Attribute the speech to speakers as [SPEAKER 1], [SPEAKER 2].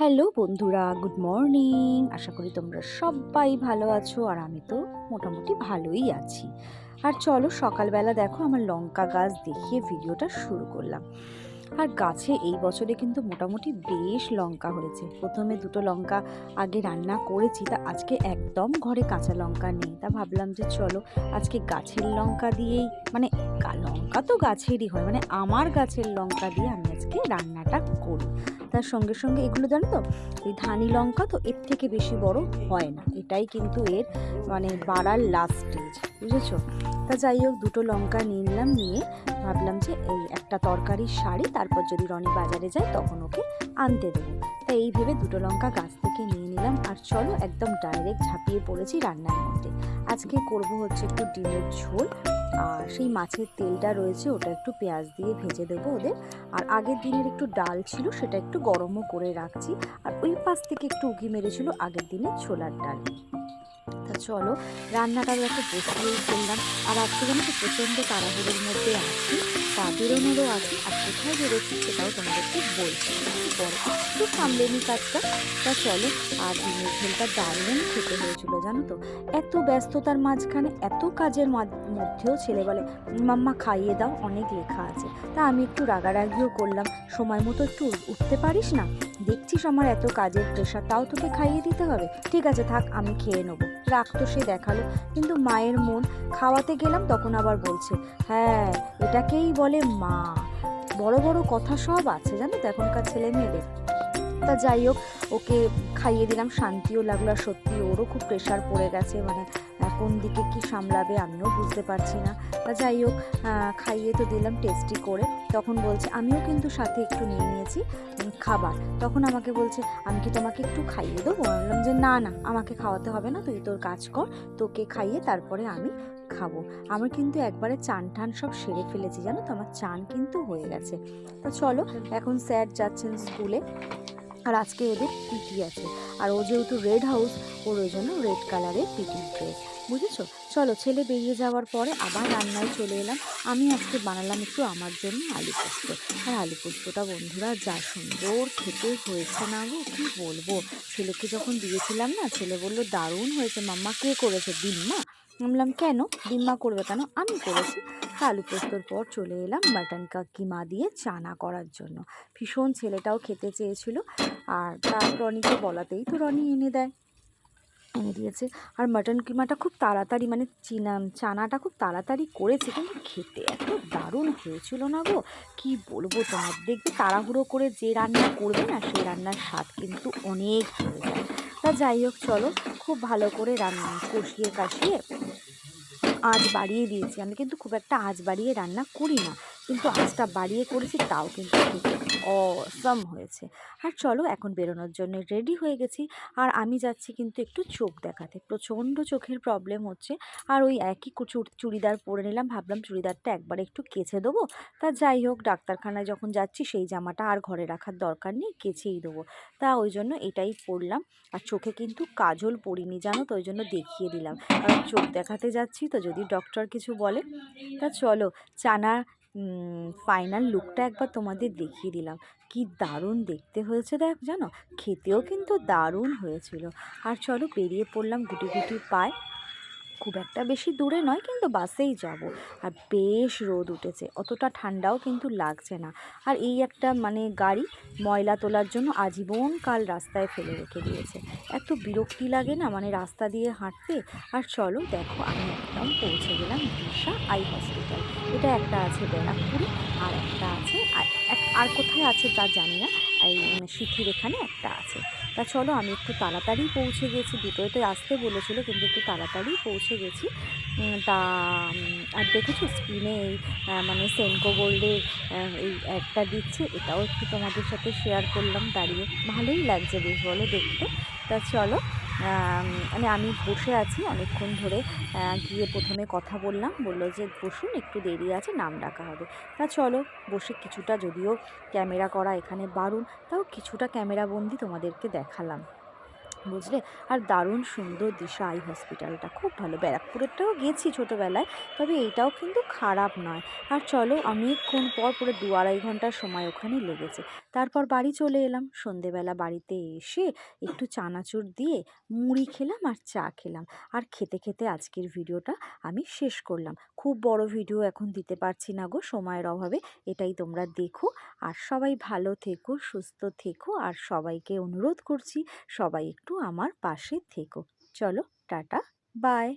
[SPEAKER 1] Hello বন্ধুরা, good morning. আশা করি তোমরা সবাই ভালো আছো আর আমি তো মোটামুটি ভালোই আছি। আর চলো সকালবেলা দেখো আমার লঙ্কা গাছ দেখিয়ে ভিডিওটা শুরু করলাম। আর গাছে এই বছরে কিন্তু মোটামুটি বেশ লঙ্কা হয়েছে। প্রথমে দুটো লঙ্কা আগে রান্না করেছি, তা আজকে একদম ঘরে কাঁচা লঙ্কা নেই। তা ভাবলাম যে চলো আজকে গাছের লঙ্কা দিয়েই মানে লঙ্কা তো গাছেরই হয় মানে আমার গাছের লঙ্কা দিয়ে আমি আজকে রান্নাটা করি। তার সঙ্গে সঙ্গে এগুলো জানো তো, এই ধানি লঙ্কা তো এর থেকে বেশি বড় হয় না। এটাই কিন্তু এর মানে বাড়ার লাস্ট স্টেজ বুঝেছ? তা যাই হোক, দুটো লঙ্কা নিয়ে নিলাম, নিয়ে ভাবলাম যে এই একটা তরকারির শাড়ি তারপর যদি রনি বাজারে যায় তখন ওকে আনতে দেবো। তা এই ভেবে দুটো লঙ্কা গাছ থেকে নিয়ে নিলাম, আর চলো একদম ডাইরেক্ট ঝাঁপিয়ে পড়েছি রান্নার মধ্যে। আজকে করব হচ্ছে একটু ডিমের ঝোল আর সেই মাছের তেলটা রয়েছে, ওটা একটু পেঁয়াজ দিয়ে ভেজে দেবো ওদের। আর আগের দিনের একটু ডাল ছিল, সেটা একটু গরমও করে রাখছি। আর ওই পাশ থেকে একটু উঁকি মেরেছিল আগের দিনের ছোলার ডাল। তা চলো রান্নাটা একটু বসিয়ে ফেললাম। আর আজকে যেন প্রচণ্ড তাড়াহুড়োর মধ্যে আছি। বেরোনোরও আছে আর কোথায় বেরোচ্ছি সেটাও তোমাদেরকে বলছি বড় একটু সামলেনি কাজটা। তা চলো, আর ডিমের ঝোলটা দারুণ খেতে হয়েছিল, জানো তো? এত ব্যস্ততার মাঝখানে, এত কাজের মধ্যেও ছেলে বলে, মাম্মা, খাইয়ে দাও, অনেক লেখা আছে। তা আমি একটু রাগারাগিও করলাম। সময় মতো একটু উঠতে পারিস না? দেখছিস আমার এত কাজের প্রেশার তাও তোকে খাইয়ে দিতে হবে? ঠিক আছে, থাক, আমি খেয়ে নেব। রাগ তো সে দেখাল, কিন্তু মায়ের মন, খাওয়াতে গেলাম, তখন আবার বলছে হ্যাঁ এটাকেই বলে মা। বড় বড় কথা সব আছে, জানো তো, এখনকার ছেলে মেয়েদের। তা যাই হোক, ওকে খাইয়ে দিলাম, শান্তিও লাগল, আর সত্যি ওরও খুব প্রেশার পড়ে গেছে মানে কোন দিকে কি সামলাবে আমিও বুঝতে পারছি না। তা যাই হোক খাইয়ে তো দিলাম টেস্টি করে। তখন বলছে, আমিও কিন্তু সাথে একটু নিয়ে নিয়েছি খাবার। তখন আমাকে বলছে, আমি কি তোমাকে একটু খাইয়ে দেবো? বললাম যে, না না, আমাকে খাওয়াতে হবে না, তুই তোর কাজ কর, তোকে খাইয়ে তারপরে আমি খাব। আমার কিন্তু একবারে চান টান সব সেরে ফেলেছি, জানো তো? আমার চান কিন্তু হয়ে গেছে। তা চলো, এখন স্যার যাচ্ছেন স্কুলে, আর আজকে ওদের পিটি আছে। আর ও যেহেতু রেড হাউস ওর ওই জন্য রেড কালারের পিটি ড্রেস বুঝেছ? চলো, ছেলে বেরিয়ে যাওয়ার পরে আবার রান্নায় চলে এলাম। আমি আজকে বানালাম একটু আমার জন্য আলু পোস্ত। আর আলু পোস্তটা বন্ধুরা, যা সুন্দর খেতে হয়েছে না গো, কী বলব? ছেলেকে যখন দিয়েছিলাম না, ছেলে বলল, দারুণ হয়েছে মাম্মা, কে করেছে? আমি বললাম, কেন? দিম্মা করবে কেন? আমি করেছি। আলু পোস্তর পর চলে এলাম মাটন কাকিমা দিয়ে চানা করার জন্য। ভীষণ ছেলেটাও খেতে চেয়েছিল। আর তার রনিকে বলাতেই তো রনি এনে দেয়। এনে দিয়েছে। আর মাটন কিমাটা খুব তাড়াতাড়ি মানে চিনা, চানাটা খুব তাড়াতাড়ি করেছে, কিন্তু খেতে এত দারুণ হয়েছিল না গো? কি বলব তোমার? দেখবে তাড়াহুড়ো করে যে রান্না করবে না, সেই রান্নার স্বাদ কিন্তু অনেক হয়ে যায়। তা যাই হোক, চলো, খুব ভালো করে রান্না, কষিয়ে কাশিয়ে আঁচ বাড়িয়ে দিয়েছি। আমি কিন্তু খুব একটা আঁচ বাড়িয়ে রান্না করি না, কিন্তু আঁচটা বাড়িয়ে করেছি, তাও কিন্তু খেতে অসম হয়েছে। আর চলো এখন বেরোনোর জন্য রেডি হয়ে গেছি। আর আমি যাচ্ছি কিন্তু একটু চোখ দেখাতে। প্রচণ্ড চোখের প্রবলেম হচ্ছে। আর ওই একই চুড়িদার পরে নিলাম। ভাবলাম চুড়িদারটা একবার একটু কেচে দেবো। তা যাই হোক, ডাক্তারখানায় যখন যাচ্ছি সেই জামাটা আর ঘরে রাখার দরকার নেই, কেচেই দেবো। তা ওই জন্য এটাই পরলাম। আর চোখে কিন্তু কাজল পরিনি জানো তো, ওই জন্য দেখিয়ে দিলাম। কারণ চোখ দেখাতে যাচ্ছি তো যদি ডক্টর কিছু বলে। তা চলো, চানা ফাইনাল লুকটা একবার তোমাদের দেখিয়ে দিলাম। কি দারুণ দেখতে হয়েছে দেখ জানো? খেতেও কিন্তু দারুণ হয়েছিল। আর চলো বেরিয়ে পড়লাম গুটি গুটি পায় খুব একটা বেশি দূরে নয়, কিন্তু বাসেই যাব। আর বেশ রোদ উঠেছে, অতটা ঠান্ডাও কিন্তু লাগছে না। আর এই একটা মানে গাড়ি ময়লা তোলার জন্য আজীবন কাল রাস্তায় ফেলে রেখে দিয়েছে। এত বিরক্তি লাগে না মানে রাস্তা দিয়ে হাঁটতে? আর চলো দেখো, আমি একদম পৌঁছে গেলাম দিশা আই হসপিটাল। এটা একটা আছে ব্যারাকপুরে, আর একটা আছে আর- কোথায় আছে তা জানি না। এই সিথির এখানে একটা আছে। তা চলো আমি একটু তাড়াতাড়ি পৌঁছে গেছি। দুটোই তো আসতে বলেছিল, কিন্তু একটু তাড়াতাড়ি পৌঁছে গেছি। তা আর দেখেছ স্ক্রিনে এই মানে সেনকো গোল্ডের এই একটা দিচ্ছে, এটাও একটু তোমাদের সাথে শেয়ার করলাম দাঁড়িয়ে। ভালোই লাগছে বেশ বলো দেখতে। তা চলো মানে আমি বসে আছি অনেকক্ষণ ধরে গিয়ে প্রথমে কথা বললাম, বলল যে বসুন, একটু দেরি আছে, নাম ডাকা হবে। তা চলো, বসে কিছুটা যদিও ক্যামেরা করা এখানে বারণ তাও কিছুটা ক্যামেরা বন্দি তোমাদেরকে দেখালাম। বুঝলে? আর দারুণ সুন্দর দিশা আই হসপিটালটা, খুব ভালো। ব্যারাকপুরেরটাও গেছি ছোটোবেলায়, তবে এইটাও কিন্তু খারাপ নয়। আর চলো অনেকক্ষণ পর পুরো দু আড়াই ঘণ্টার সময় ওখানে লেগেছে। তারপর বাড়ি চলে এলাম। সন্ধেবেলা বাড়িতে এসে একটু চানাচুর দিয়ে মুড়ি খেলাম আর চা খেলাম। আর খেতে খেতে আজকের ভিডিওটা আমি শেষ করলাম। খুব বড় ভিডিও এখন দিতে পারছি না গো সময়ের অভাবে, এটাই তোমরা দেখো। আর সবাই ভালো থেকো, সুস্থ থেকো। আর সবাইকে অনুরোধ করছি সবাই একটু আমার পাশে থেকো। চলো, টাটা, বাই।